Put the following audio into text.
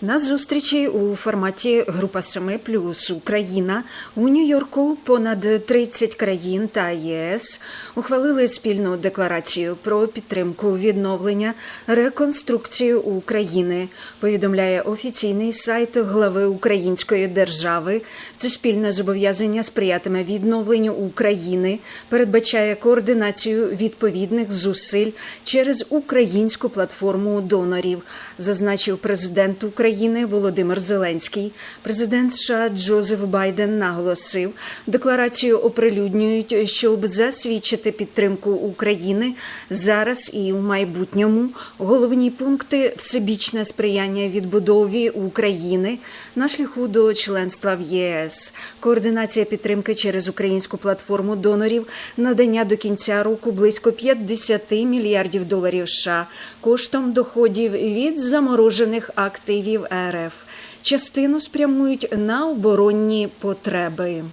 На зустрічі у форматі Група 7 плюс Україна у Нью-Йорку понад 30 країн та ЄС ухвалили спільну декларацію про підтримку відновлення реконструкцію України. Повідомляє офіційний сайт глави Української держави. Це спільне зобов'язання сприятиме відновленню України, передбачає координацію відповідних зусиль через українську платформу донорів, зазначив президент України Володимир Зеленський. Президент США Джозеф Байден наголосив, декларацію оприлюднюють, щоб засвідчити підтримку України зараз і у майбутньому. Головні пункти всебічне сприяння відбудові України на шляху до членства в ЄС, координація підтримки через українську платформу донорів, надання до кінця року близько 50 мільярдів доларів США коштом доходів від заморожених активів РФ. Частину спрямують на оборонні потреби.